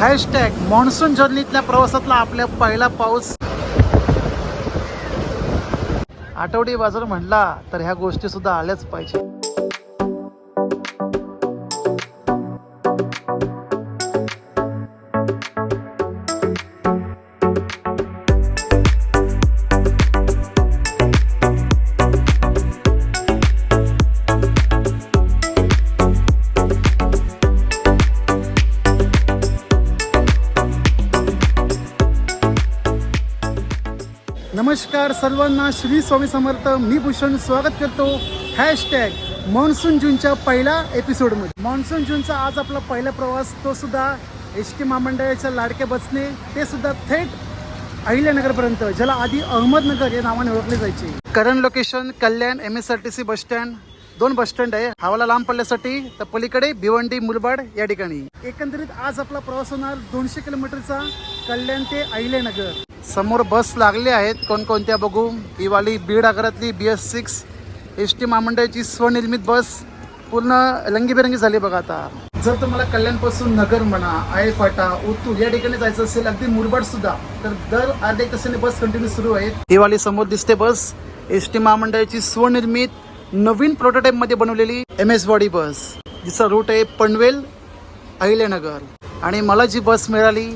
Hashtag monsoon जर्नीतल्या प्रवासातला आपल्या पहिला पाऊस. आठवडी बाजार म्हणला तर ह्या गोष्टी सुद्धा आल्याच पाहिजे. सर्वांना श्री स्वामी समर्थ मी भूषण स्वागत करतो. हॅशटॅग मान्सून जूनच्या पहिल्या एपिसोडमध्ये. मान्सून जूनचा आज आपला पहिला प्रवास तो सुद्धा एस टी महामंडळाच्या लाडके बसने ते सुद्धा थेट अहिल्यानगरपर्यंत ज्याला आधी अहमदनगर या नावाने ओळखले जायचे. Current location Kalyan M S R T C bus stand दोन बस स्टँड आहे. हवाला लांब पडल्यासाठी तर पलीकडे भिवंडी मुरबाड या ठिकाणी. एकंदरीत आज आपला प्रवास होणार दोनशे किलोमीटरचा कल्याण ते अहिल्यानगर समोर बस लागले आहेत. कोणकोणत्या बघू? ही वाली Beed आगारातली B S six S T महामंडळाची स्वनिर्मित बस. पूर्ण रंगीबेरंगी झाली बघा आता. जर तुम्हाला कल्याणपासून नगर म्हणा आय फाटा ओतूर या ठिकाणी जायचं असेल अगदी मुरबाड सुद्धा तर दर अर्ध्या तासाने बस कंटिन्यू सुरू आहे. ही वाली समोर दिसते बस. एस टी महामंडळाची स्वनिर्मित नवीन प्रोटोटाईपमध्ये बनवलेली एम एस बॉडी बस जिचा रूट आहे पनवेल अहिल्यानगर. आणि मला जी बस मिळाली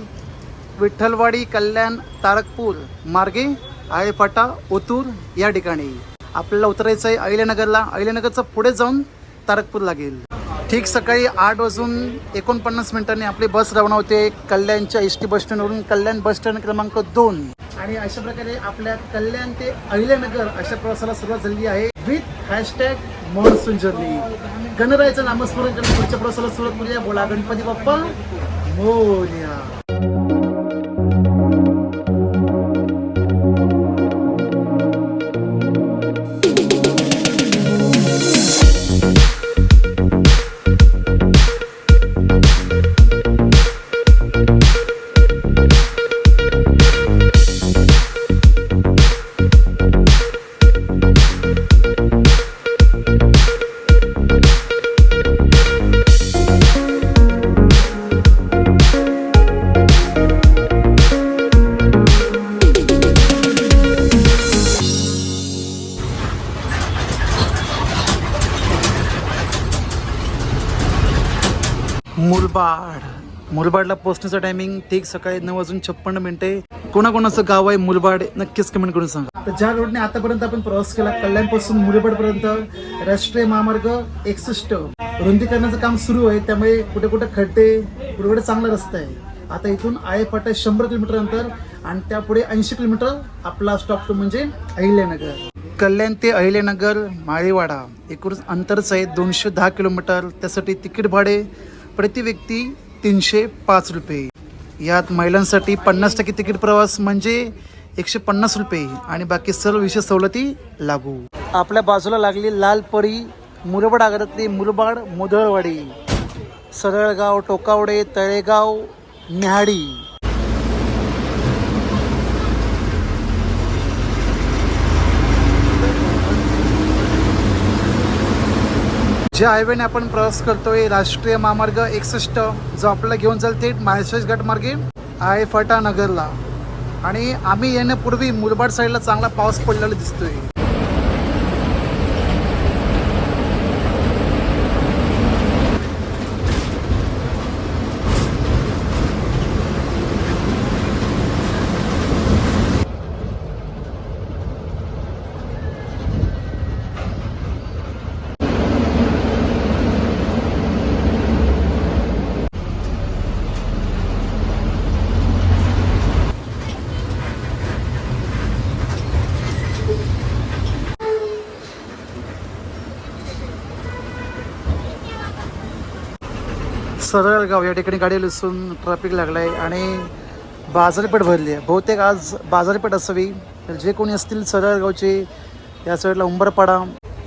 विठ्ठलवाडी कल्याण तारकपूर मार्गे आळेफाटा ओतूर या ठिकाणी. आपल्याला उतरायचं आहे अहिल्यानगरला. अहिल्यानगरचं पुढे जाऊन तारकपूर लागेल. ठीक सकाळी आठ वाजून एकोणपन्नास मिनिटांनी आपली बस रवाना होते कल्याणच्या एस टी बस स्टँडवरून कल्याण बस स्टँड क्रमांक दोन. आणि अशा प्रकारे आपल्या कल्याण ते अहिल्यानगर अशा प्रवासाला सुरुवात झालेली आहे. विथ हॅशटॅग मान्सून जर्नी गणरायाचं नामस्मरण करत पुढच्या प्रवासाला सुरुवात करूया. बोला गणपती बाप्पा. मोर्या. पोहोचण्याचं टायमिंग ठीक सकाळी नऊ वाजून छप्पन्न मिनिटे. कोणाकोणाचं गाव आहे मुरबाड नक्कीच कमेंट करून सांगा. तर ज्या रोडने आतापर्यंत आपण प्रवास केला कल्याणपासून मुरबाड पर्यंत राष्ट्रीय महामार्ग एकसष्ट. रुंदीकरणाचं काम सुरू आहे त्यामुळे कुठे कुठे खड्डे कुठे कुठे चांगला रस्ता आहे. आता इथून आयपाटा शंभर किलोमीटर अंतर आणि त्यापुढे ऐंशी किलोमीटर आपला स्टॉप तो म्हणजे अहिल्यानगर. कल्याण ते अहिल्यानगर माळेवाडा. एकूण अंतरच आहे दोनशे दहा किलोमीटर. त्यासाठी तिकीट भाडे. प्रति व्यक्ती तीनशे पाच रुपये. यात महिलांसाठी पन्नास टक्के तिकीट प्रवास म्हणजे एकशे पन्नास रुपये आणि बाकी सर्व विशेष सवलती लागू. आपल्या बाजूला लागली लाल परी मुरबाड आगारातली मुरबाड मुधळवाडी सरळगाव टोकावडे तळेगाव न्याहाडी. ज्या हायवेने आपण प्रवास करतोय राष्ट्रीय महामार्ग एकसष्ट जो आपल्याला घेऊन जाईल थेट माहेश्वरी घाट मार्गे आहे फटा नगरला आणि आम्ही येण्यापूर्वी मुरबाड साईडला चांगला पाऊस पडलेला दिसतोय. सरळगाव या ठिकाणी गाडी लसून ट्रॅफिक आहे आणि बाजारपेठ भरली आहे बहुतेक आज बाजारपेठ असावी. तर जे कोणी असतील सरळगावचे या साईडला उंबरपाडा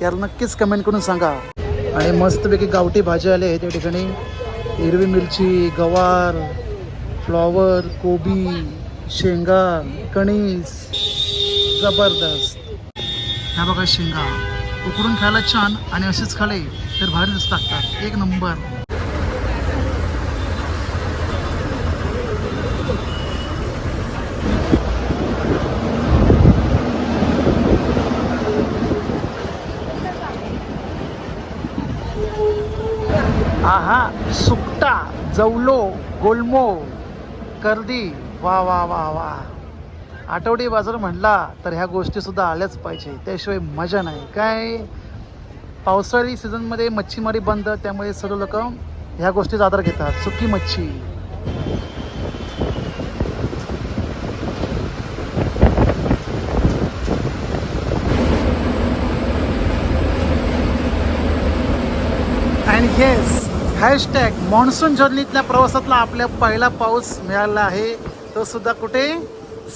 याला नक्कीच कमेंट करून सांगा. आणि मस्तपैकी गावठी भाज्या आल्या आहेत या ठिकाणी. हिरवी मिरची गवार फ्लॉवर कोबी शेंगा कणीस जबरदस्त. ह्या बघा शेंगा. उकडून खायला छान आणि असेच खाले तर भारी दिसतात. एक नंबर. जवलो गोलमो कर्दी. वा वा वा वा. आठवडी बाजार म्हणला तर ह्या गोष्टीसुद्धा आल्याच पाहिजे. त्याशिवाय मजा नाही. काय? पावसाळी सीझनमध्ये मच्छीमारी बंद त्यामुळे सर्व लोक ह्या गोष्टीचा आधार घेतात. सुकी मच्छी. अँड yes हॅशटॅग मान्सून जर्नीतल्या प्रवासातला आपल्या पहिला पाऊस मिळाला आहे. तो सुद्धा कुठे?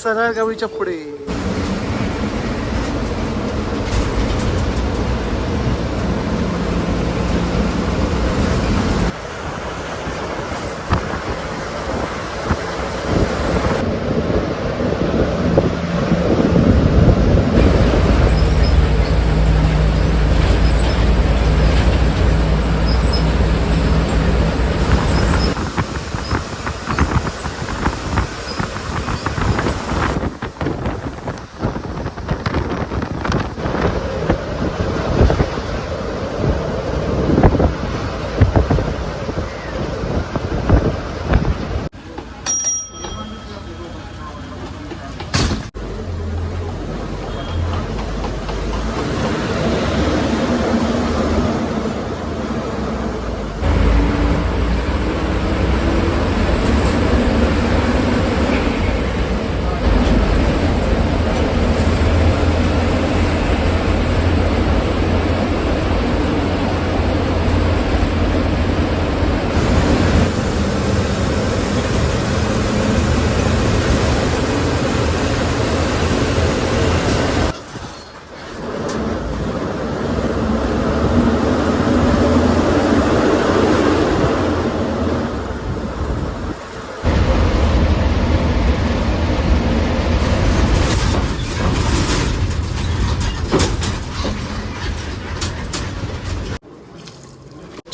सरळगावीच्या पुढे.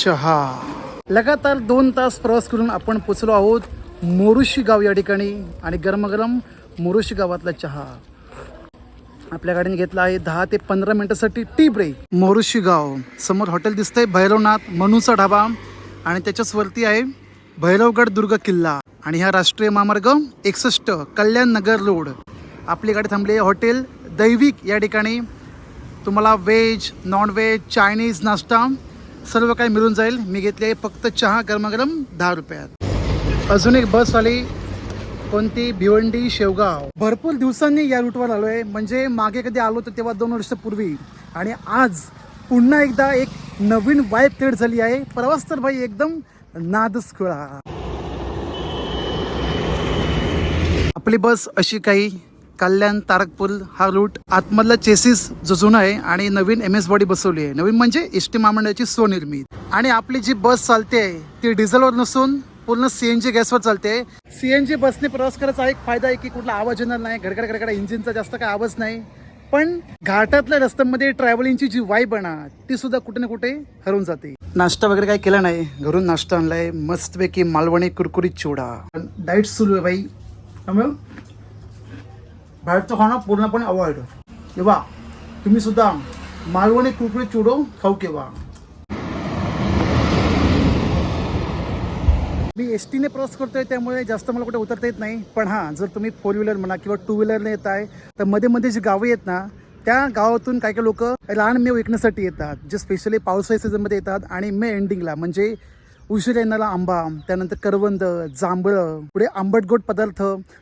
चहा लगातार दोन तास प्रवास करून आपण पोचलो आहोत मोरुशी गाव या ठिकाणी आणि गरमगरम मोरुशी गावातला चहा. आपल्या गाडीने घेतला आहे दहा ते पंधरा मिनिटासाठी टी ब्रेक. मोरुशी गाव. समोर हॉटेल दिसतंय भैरवनाथ मनूचा ढाबा आणि त्याच्याच वरती आहे भैरवगड दुर्ग किल्ला आणि हा राष्ट्रीय महामार्ग एकसष्ट कल्याण नगर रोड. आपली गाडी थांबली आहे हॉटेल दैविक या ठिकाणी. तुम्हाला व्हेज नॉन व्हेज चायनीज नाश्ता सर्व काही मिळून जाईल. मी घेतली आहे फक्त चहा गरमागरम दहा रुपयात. अजून एक बस आली कोणती? भिवंडी शेवगाव. भरपूर दिवसांनी या रूटवर आलो आहे म्हणजे मागे कधी आलो तर तेव्हा दोन वर्षापूर्वी आणि आज पुन्हा एकदा एक नवीन वाईब क्रिएट झाली आहे. प्रवास तर भाई एकदम नादच खुळा आपली बस अशी काही कल्याण तारकपूर हा रूट आतमधला चेसिस जो जुना आहे आणि नवीन एम एस बॉडी बसवली आहे. नवीन म्हणजे एस टी महामंडळाची स्वनिर्मित. आणि आपली जी बस चालते ती डिझेलवर नसून पूर्ण सीएनजी गॅसवर चालते सीएनजी बसने प्रवास करायचा एक फायदा आहे की कुठला आवाज येणार नाही गडगड गडगड इंजिनचा जास्त काही आवाज नाही. पण घाटातल्या रस्त्यांमध्ये ट्रॅव्हलिंगची जी वाईब बना ती सुद्धा कुठे ना कुठे हरवून जाते. नाश्ता वगैरे काही केला नाही घरून नाश्ता आणलाय मस्तपैकी मालवणी कुरकुरीत चिवडा. डाईट सुरू आहे बाई बाहेरचं खाणं पूर्णपणे अवॉइड. किंवा तुम्ही सुद्धा मालवणी कुरकुरीत चुडो खाऊ केव्हा मी एस टीने प्रवास करतोय त्यामुळे जास्त मला कुठे उतरता येत नाही. पण हां जर तुम्ही फोर व्हीलर म्हणा किंवा टू व्हीलरने येत आहे तर मध्ये मध्ये जी गावं आहेत ना त्या गावातून काही काही लोक लहान मेव विकण्यासाठी येतात जे स्पेशली पावसाळी सीझनमध्ये येतात आणि मे एंडिंगला म्हणजे उशीर येणारा आंबा त्यानंतर करवंद जांभळं पुढे आंबट गोड पदार्थ.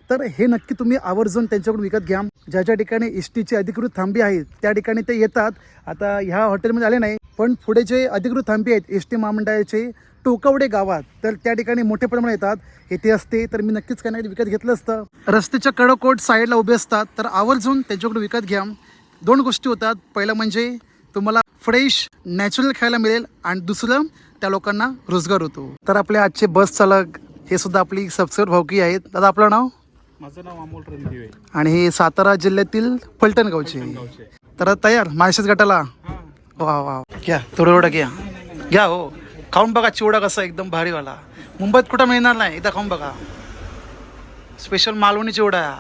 तर हे नक्की तुम्ही आवर्जून त्यांच्याकडून विकत घ्या. ज्या ज्या ठिकाणी एस टीची अधिकृत थांबी आहेत त्या ठिकाणी ते येतात. आता ह्या हॉटेलमध्ये आले नाही पण पुढे जे अधिकृत थांबी आहेत एस टी महामंडळाचे टोकवडे गावात तर त्या ठिकाणी मोठ्या प्रमाणात येतात. येथे असते तर मी नक्कीच काही नाही विकत घेतलं असतं. रस्त्याच्या कडकोट साईडला उभे असतात तर आवर्जून त्यांच्याकडून विकत घ्या. दोन गोष्टी होतात. पहिलं म्हणजे तुम्हाला फ्रेश नॅचरल खायला मिळेल. आणि दुसरं त्या लोकांना रोजगार होतो. तर आपले आजचे बस चालक हे सुद्धा आपली सबस्क्राईब भावकी आहेत. दादा आपलं नाव? माझं नाव अमोल रणदिवे. आणि हे सातारा जिल्ह्यातील फलटण गावचे. तर तयार माळशेज गटाला? वा वा घ्या थोडं थोडं घ्या. घ्या हो. खाऊन बघा चिवडा कसा एकदम भारीवाला. मुंबईत कुठं मिळणार नाही? एकदा खाऊन बघा. स्पेशल मालवणी चिवडा.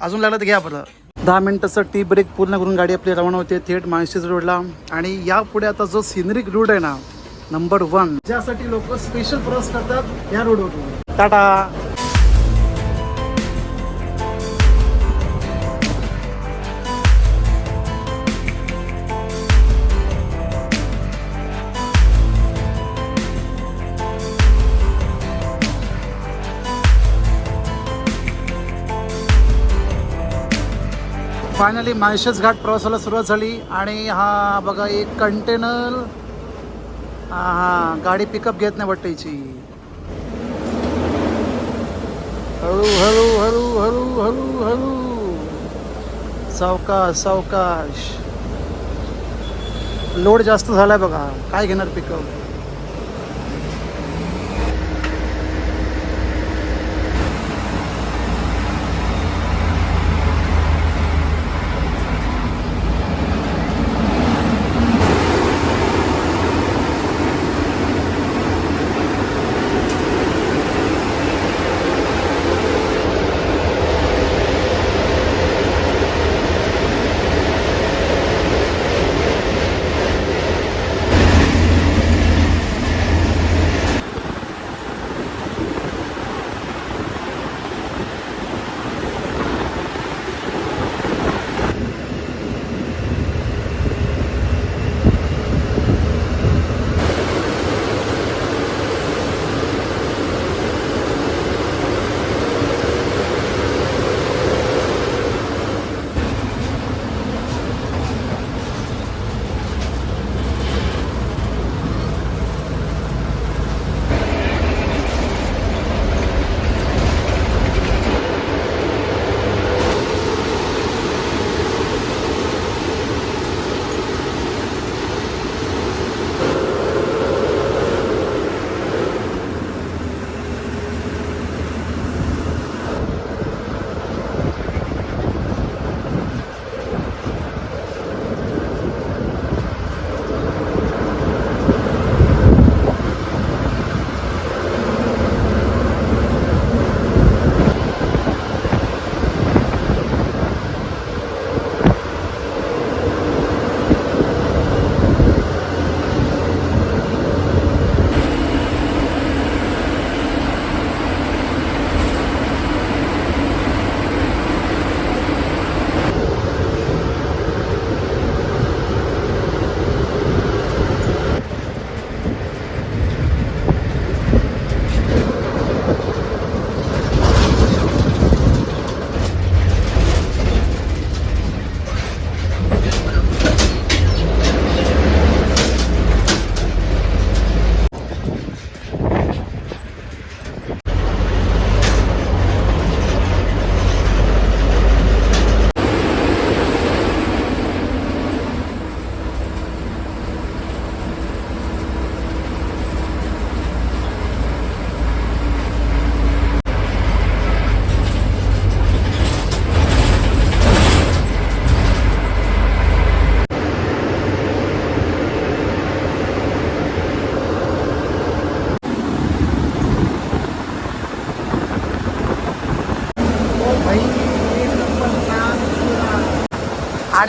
अजून लागलं तर घ्या बरं. दहा मिनिटाचा टी ब्रेक पूर्ण करून गाडी आपली रवाना होते. थेट माळशेज रोडला. आणि यापुढे आता जो सिनरिक रोड आहे ना नंबर वन ज्यासाठी लोक स्पेशल प्रवास करतात या रोडवरून टाटा! फायनली माळशेज घाट प्रवासाला सुरुवात झाली आणि हा बघा एक कंटेनर हा गाडी पिकअप घेत नाही वाटतं हिची हळू हळू हळू हळू हळू हळू. सावकाश सावकाश. लोड जास्त झालाय बघा. काय घेणार पिकअप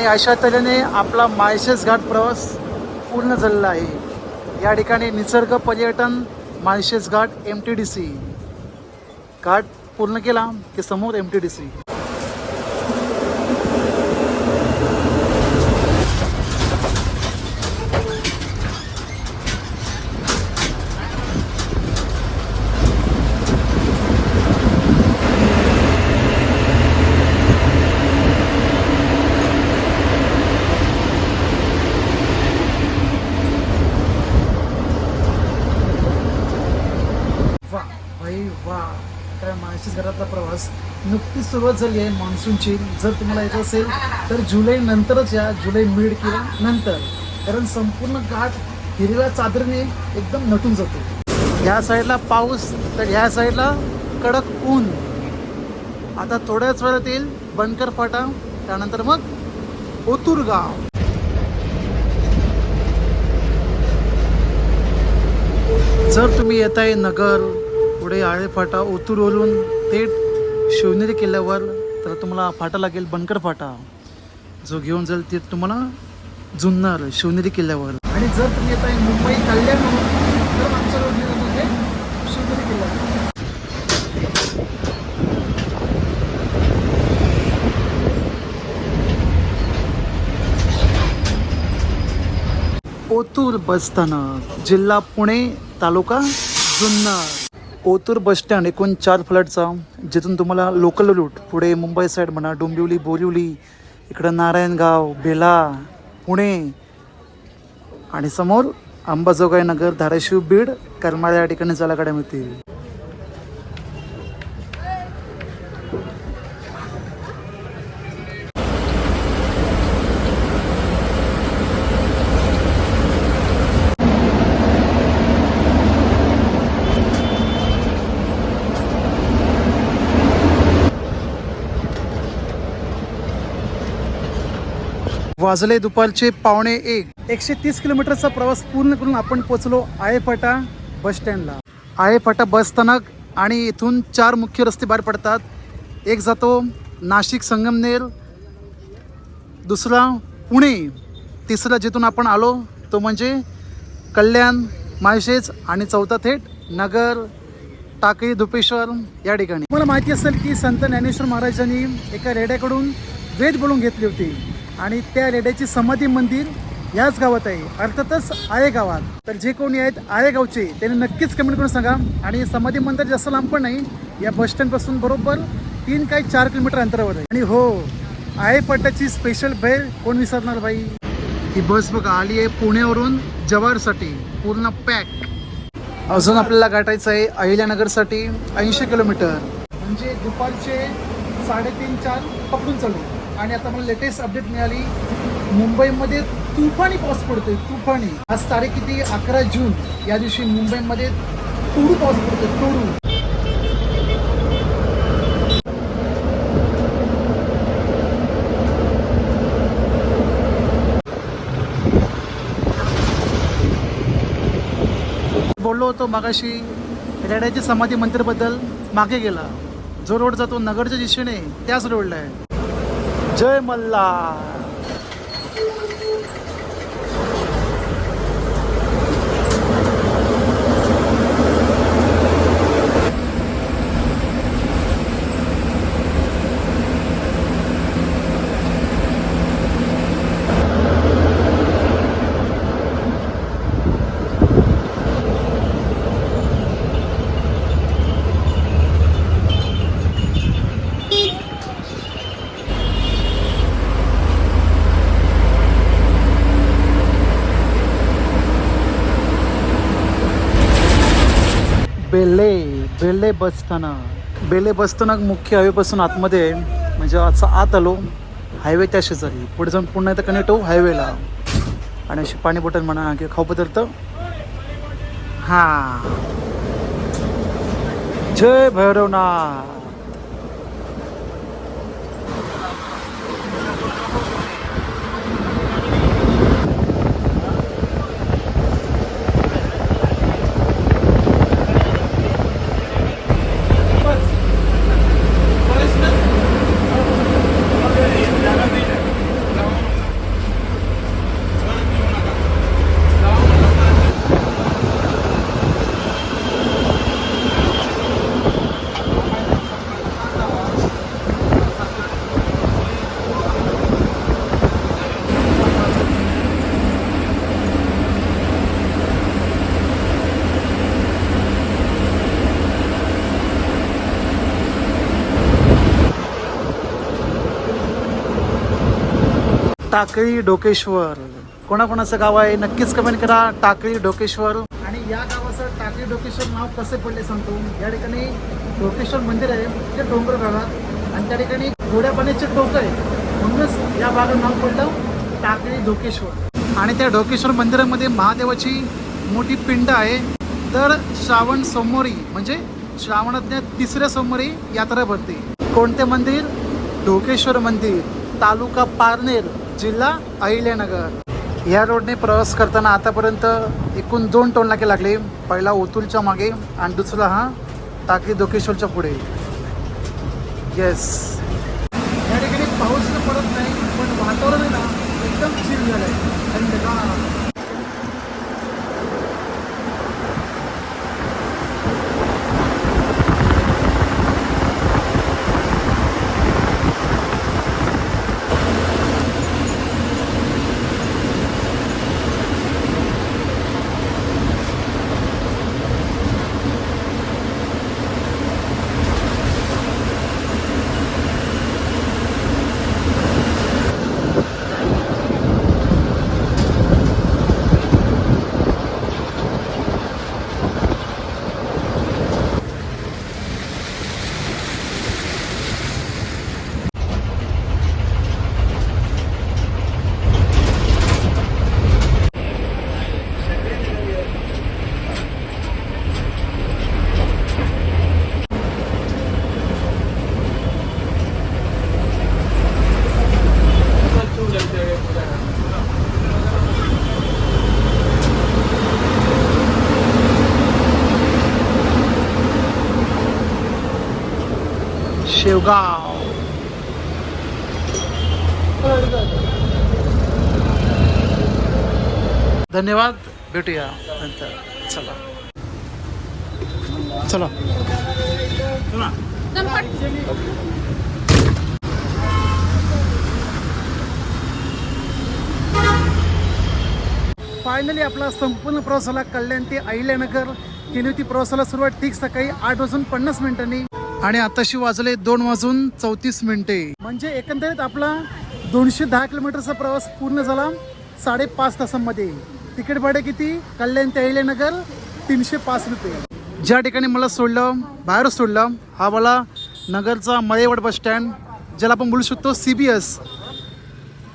आणि अशा तऱ्हेने आपला माळशेज घाट प्रवास पूर्ण झालेला आहे. या ठिकाणी निसर्ग पर्यटन Malshej Ghat M T D C घाट पूर्ण केला की समोर एम टी डी सी वा भाई वा काय घरातला प्रवास नुकतीच सुरुवात झाली आहे मान्सूनची जर तुम्हाला यायचं असेल तर जुलै नंतरच या जुलै मिड किंवा नंतर. कारण संपूर्ण घाट हिरव्या चादरीने एकदम नटून जातो. ह्या साईडला पाऊस तर ह्या साईडला कडक ऊन. आता थोड्याच वेळात येईल बनकर फाटा त्यानंतर मग ओतूरगाव जर तुम्ही येताय नगर पुढे आळेफाटा ओतूरवरून थेट शिवनेरी किल्ल्यावर तर तुम्हाला फाटा लागेल बनकर फाटा. जो घेऊन जाईल ते तुम्हाला जुन्नर शिवनेरी किल्ल्यावर. आणि जर तुम्ही येत आहे मुंबई कल्याणहून तर आमच्या रोडने जातो शिवनेरी किल्ला ओतूर बस स्थानक जिल्हा पुणे तालुका जुन्नर. ओतूर बस स्टँड एकूण चार फ्लॅटचा. जिथून तुम्हाला लोकल रूट पुढे मुंबई साईड म्हणा डोंबिवली बोरिवली इकडं नारायणगाव बेला पुणे आणि समोर अंबाजोगाई नगर धाराशिव बीड करमाळ्या या ठिकाणी चाला मिळतील. वाजले दुपारचे पावणे एक. एकशे तीस किलोमीटरचा प्रवास पूर्ण करून आपण पोचलो आयेफाटा बस स्टँडला. आयेफाटा बस स्थानक आणि इथून चार मुख्य रस्ते बाहेर पडतात. एक जातो नाशिक संगमनेर दुसरा पुणे तिसरा जिथून आपण आलो तो म्हणजे कल्याण माळशेज आणि चौथा थेट नगर टाकळी धुपेश्वर या ठिकाणी. मला माहिती असेल की संत ज्ञानेश्वर महाराजांनी एका रेड्याकडून वेद बोलून घेतली होती. आणि त्या रेड्याची समाधी मंदिर याच गावात आहे. अर्थातच आये गावात. तर जे कोणी आहेत आये गावचे त्यांनी नक्कीच कमेंट करून सांगा. आणि समाधी मंदिर जास्त लांब पण नाही. या बस स्टँडपासून बरोबर तीन काही चार किलोमीटर अंतरावर आहे. आणि हो आये पट्ट्याची स्पेशल भेळ कोण विसरणार बाई? ही बस बघा आली आहे पुण्यावरून जवारसाठी पूर्ण पॅक अजून आपल्याला गाठायचं आहे अहिल्यानगरसाठी ऐंशी किलोमीटर म्हणजे दुपारचे साडेतीन चार पकडून चालू. आणि आता मला लेटेस्ट अपडेट मिळाली. मुंबईमध्ये तुफानी पाऊस पडतोय तुफानी. आज तारीख किती? अकरा जून. या दिवशी मुंबईमध्ये तुडू पाऊस पडतोय तुडू. बोललो होतो मागाशी रेड्याची समाधी मंदिरबद्दल मागे गेला. जो रोड जातो नगरच्या दिशेने त्याच रोडला आहे. जय मल्ला। बेले बेले बसस्थानक बेले बसस्थानक मुख्य हायवेपासून आतमध्ये म्हणजे असं आत आलो हायवे त्या शेजारी. पुढे जाऊन पुन्हा इथं कनेक्ट होऊ हायवेला आणि अशी पाणी बॉटल म्हणा किंवा खाऊ पदार्थ. हां. जय भैरवनाथ. टाकळी डोकेश्वर. कोणाकोणाचं गाव आहे नक्कीच कमेंट करा. टाकळी डोकेश्वर. आणि या गावाचं टाकळी डोकेश्वर नाव कसे पडले सांगतो. या ठिकाणी डोकेश्वर मंदिर आहे ते डोंगर भागात. आणि त्या ठिकाणी गोड्या पाण्याचे टोक आहे. म्हणूनच या भागात नाव पडलं टाकळी डोकेश्वर. आणि त्या डोकेश्वर मंदिरामध्ये महादेवाची मोठी पिंड आहे. तर श्रावण सोमवारी म्हणजे श्रावणातल्या तिसऱ्या सोमवारी यात्रा भरते. कोणते मंदिर? ढोकेश्वर मंदिर तालुका पारनेर. जिल्हा अहिल्यानगर. या रोडने प्रवास करताना आतापर्यंत एकूण दोन टोलनाके लागले. पहिला ओतूलच्या मागे आणि दुसरा हा टाकली दोकेश्वरच्या पुढे. येस या ठिकाणी पाऊस पडत नाही पण वातावरण आहे ना एकदम चिल झालं आहे थंडगार शेवगाव धन्यवाद. भेटूया नंतर. चला. चला. फायनली आपला संपूर्ण प्रवासाला कल्याण ते अहिल्यानगर. केली होती प्रवासाला सुरुवात. ठीक सकाळी आठ वाजून पन्नास मिनिटांनी. आणि आताशी वाजले दोन वाजून चौतीस मिनिटे. म्हणजे एकंदरीत आपला दोनशे दहा किलोमीटरचा प्रवास पूर्ण झाला साडेपाच तासांमध्ये. तिकीट भाडे किती? कल्याण ते अहिल्यानगर तीनशे पाच रुपये. ज्या ठिकाणी मला सोडलं बाहेर सोडलं हा मला नगरचा मळेवड बस स्टँड ज्याला आपण बोलू शकतो सी बी एस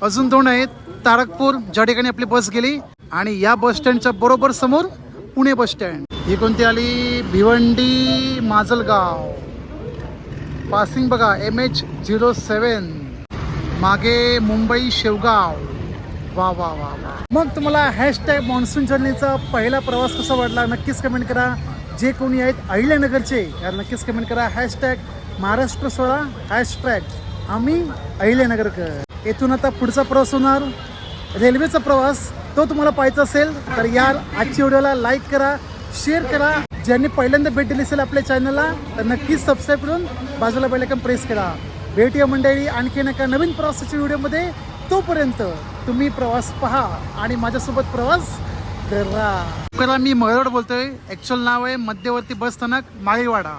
अजून दोन आहेत तारकपूर ज्या ठिकाणी आपली बस गेली आणि या बस स्टँडच्या बरोबर समोर पुणे बस स्टँड. ही कोणती आली? भिवंडी माजलगाव. पासिंग बघा एम एच झिरो सेवन. मागे मुंबई शेवगाव. वा वा वा वा. मग तुम्हाला हॅशटॅग मान्सून जर्नीचा पहिला प्रवास कसा वाटला नक्कीच कमेंट करा. जे कोणी आहेत अहिल्यानगरचे यार नक्कीच कमेंट करा. हॅशटॅग महाराष्ट्र सोळा हॅशटॅग आम्ही अहिल्यानगरकर. येथून आता पुढचा प्रवास होणार. रेल्वेचा प्रवास तो तुम्हाला पाहायचा असेल तर यार आजच्या व्हिडिओला लाईक करा शेअर करा. ज्यांनी पहिल्यांदा भेट दिली असेल आपल्या चॅनलला तर नक्कीच सबस्क्राईब करून बाजूला बेलकन प्रेस करा. भेटूया मंडळी आणखीन एका नवीन प्रवासाच्या व्हिडिओमध्ये तोपर्यंत तुम्ही प्रवास पहा आणि माझ्यासोबत प्रवास करा. करा मी मळवड बोलतोय. ॲक्च्युअल नाव आहे मध्यवर्ती बस स्थानक माळीवाडा.